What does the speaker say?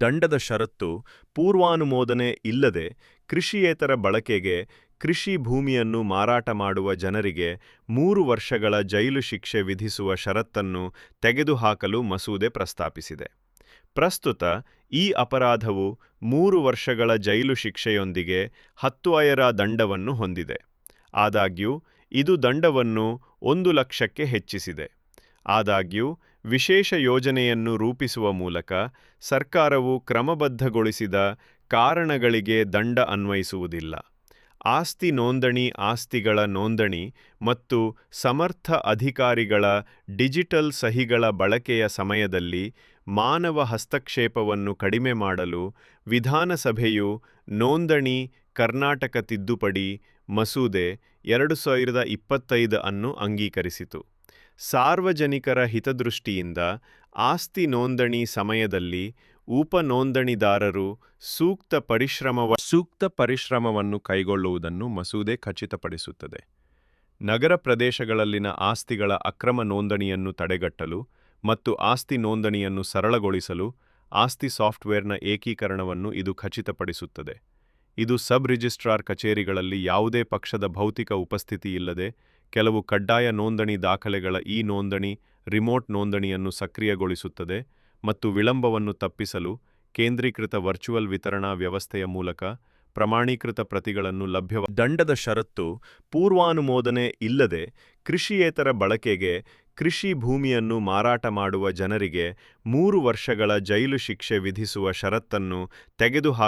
ದಂಡದ ಷರತ್ತು ಪೂರ್ವಾನುಮೋದನೆ ಇಲ್ಲದೆ ಕೃಷಿಯೇತರ ಬಳಕೆಗೆ ಕೃಷಿ ಭೂಮಿಯನ್ನು ಮಾರಾಟ ಮಾಡುವ ಜನರಿಗೆ ಮೂರು ವರ್ಷಗಳ ಜೈಲು ಶಿಕ್ಷೆ ವಿಧಿಸುವ ಷರತ್ತನ್ನು ತೆಗೆದುಹಾಕಲು ಮಸೂದೆ ಪ್ರಸ್ತಾಪಿಸಿದೆ. ಪ್ರಸ್ತುತ ಈ ಅಪರಾಧವು ಮೂರು ವರ್ಷಗಳ ಜೈಲು ಶಿಕ್ಷೆಯೊಂದಿಗೆ ಹತ್ತು ಅಯರ ದಂಡವನ್ನು ಹೊಂದಿದೆ. ಆದಾಗ್ಯೂ, ಇದು ದಂಡವನ್ನು ಒಂದು ಲಕ್ಷಕ್ಕೆ ಹೆಚ್ಚಿಸಿದೆ. ಆದಾಗ್ಯೂ ವಿಶೇಷ ಯೋಜನೆಯನ್ನು ರೂಪಿಸುವ ಮೂಲಕ ಸರ್ಕಾರವು ಕ್ರಮಬದ್ಧಗೊಳಿಸಿದ ಕಾರಣಗಳಿಗೆ ದಂಡ ಅನ್ವಯಿಸುವುದಿಲ್ಲ. ಆಸ್ತಿ ನೋಂದಣಿ, ಆಸ್ತಿಗಳ ನೋಂದಣಿ ಮತ್ತು ಸಮರ್ಥ ಅಧಿಕಾರಿಗಳ ಡಿಜಿಟಲ್ ಸಹಿಗಳ ಬಳಕೆಯ ಸಮಯದಲ್ಲಿ ಮಾನವ ಹಸ್ತಕ್ಷೇಪವನ್ನು ಕಡಿಮೆ ಮಾಡಲು ವಿಧಾನಸಭೆಯು ನೋಂದಣಿ ಕರ್ನಾಟಕ ತಿದ್ದುಪಡಿ ಮಸೂದೆ ಎರಡು ಸಾವಿರದ ಇಪ್ಪತ್ತೈದು ಅನ್ನು ಅಂಗೀಕರಿಸಿತು. ಸಾರ್ವಜನಿಕರ ಹಿತದೃಷ್ಟಿಯಿಂದ ಆಸ್ತಿ ನೋಂದಣಿ ಸಮಯದಲ್ಲಿ ಉಪನೋಂದಣಿದಾರರು ಸೂಕ್ತ ಪರಿಶ್ರಮವ, ಸೂಕ್ತ ಪರಿಶ್ರಮವನ್ನು ಕೈಗೊಳ್ಳುವುದನ್ನು ಮಸೂದೆ ಖಚಿತಪಡಿಸುತ್ತದೆ. ನಗರ ಪ್ರದೇಶಗಳಲ್ಲಿನ ಆಸ್ತಿಗಳ ಅಕ್ರಮ ನೋಂದಣಿಯನ್ನು ತಡೆಗಟ್ಟಲು ಮತ್ತು ಆಸ್ತಿ ನೋಂದಣಿಯನ್ನು ಸರಳಗೊಳಿಸಲು ಆಸ್ತಿ ಸಾಫ್ಟ್ವೇರ್ನ ಏಕೀಕರಣವನ್ನು ಇದು ಖಚಿತಪಡಿಸುತ್ತದೆ. ಇದು ಸಬ್ ರಿಜಿಸ್ಟ್ರಾರ್ ಕಚೇರಿಗಳಲ್ಲಿ ಯಾವುದೇ ಪಕ್ಷದ ಭೌತಿಕ ಉಪಸ್ಥಿತಿ ಇಲ್ಲದೆ ಕೆಲವು ಕಡ್ಡಾಯ ನೋಂದಣಿ ದಾಖಲೆಗಳ ಈ ನೋಂದಣಿ ರಿಮೋಟ್ ನೋಂದಣಿಯನ್ನು ಸಕ್ರಿಯಗೊಳಿಸುತ್ತದೆ ಮತ್ತು ವಿಳಂಬವನ್ನು ತಪ್ಪಿಸಲು ಕೇಂದ್ರೀಕೃತ ವರ್ಚುವಲ್ ವಿತರಣಾ ವ್ಯವಸ್ಥೆಯ ಮೂಲಕ ಪ್ರಮಾಣೀಕೃತ ಪ್ರತಿಗಳನ್ನು ಲಭ್ಯವ ದಂಡದ ಷರತ್ತು ಪೂರ್ವಾನುಮೋದನೆ ಇಲ್ಲದೆ ಕೃಷಿಯೇತರ ಬಳಕೆಗೆ ಕೃಷಿ ಭೂಮಿಯನ್ನು ಮಾರಾಟ ಮಾಡುವ ಜನರಿಗೆ ಮೂರು ವರ್ಷಗಳ ಜೈಲು ಶಿಕ್ಷೆ ವಿಧಿಸುವ ಷರತ್ತನ್ನು ತೆಗೆದುಹಾಕ